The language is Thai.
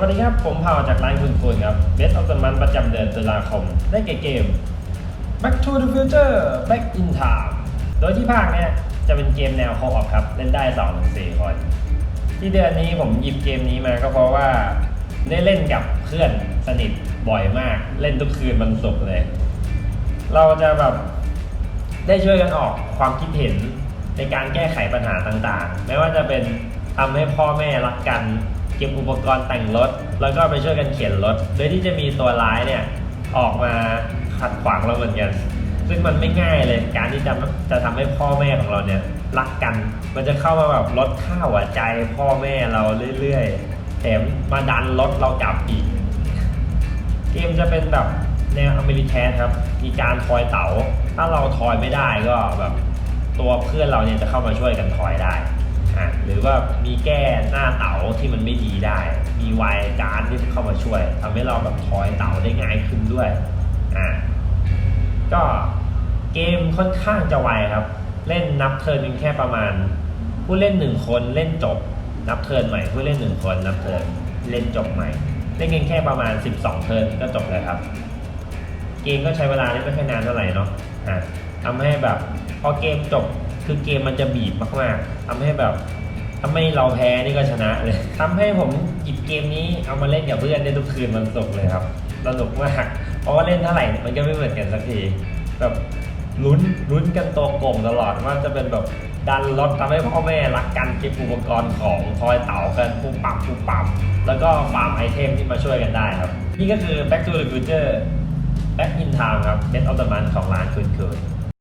วัสดีครับ ผมพาวจากร้านคุณคุณครับ Best of the Month ประจำเดือนตุลาคม ได้แก่เกม Back to the Future Back in Time โดยที่ภาคเนี้ยจะเป็นเกมแนว co-op ครับ เล่นได้2-4คน ที่เดือนนี้ผมหยิบเกมนี้มาก็เพราะว่า ได้เล่นกับเพื่อนสนิทบ่อยมาก เล่นทุกคืนมันสุกร์เลย เราจะแบบได้ช่วยกันออกความคิดเห็นในการแก้ไขปัญหาต่างๆ ไม่ว่าจะเป็นทำให้พ่อแม่รักกัน เก็บอุปกรณ์แต่งรถ แล้วก็ไปช่วยกันเขียนรถ โดยที่จะมีตัวร้ายเนี่ยออกมาขัดขวางเราเหมือนกัน ซึ่งมันไม่ง่ายเลย การที่จะจะทำให้พ่อแม่ของเราเนี่ยรักกัน มันจะเข้ามาแบบลดค่าวใจพ่อแม่เราเรื่อยๆ แถมมาดันรถเรากลับอีก เกมจะเป็นแบบแนวอเมริแคนครับ มีการทอยเต๋า ถ้าเราทอยไม่ได้ก็แบบตัวเพื่อนเราเนี่ยจะเข้ามาช่วยกันทอยได้ อะหรือว่ามีแก้หน้าเต๋าที่มันไม่ดีได้ มีไวายการดที่เข้ามาช่วยทำให้เราแบบทอยเต๋าได้ง่ายขึ้นด้วยอะก็เกมค่อนข้างจะไวครับ เล่นนับเทิร์นเพียงแค่ประมาณ ผู้เล่นหนึ่งคนเล่นจบ นับเทิร์นใหม่ผู้เล่นหนึ่งคนนับเทิร์นเล่นจบใหม่เล่นเพียงแค่ประมาณ 12 เทิร์นก็จบเลยครับ เกมก็ใช้เวลาเล่นไม่ค่อยนานเท่าไหร่เนาะอะทำให้แบบพอเกมจบ คือเกมมันจะบีบมากๆทำให้แบบทำให้เราแพ้นี่ก็ชนะเลยทำให้ผมหยิบเกมนี้เอามาเล่นกับเพื่อนได้ทุกคืนวันศุกร์เลยครับสนุกมากเพราะว่าเล่นเท่าไหร่มันก็ไม่เหมือนกันสักทีแบบลุ้นลุ้นกันตัวโกงตลอดว่าจะเป็นแบบดันรถทำให้พ่อแม่รักกันเก็บอุปกรณ์ของคอยเต่ากันปุ๊บปั๊บปุ๊บปั๊บแล้วก็ฟาร์มไอเทมที่มาช่วยกันได้ครับ นี่ก็คือ Back to the Future Back in Time ครับ Best of the Month ของร้านคืนคืน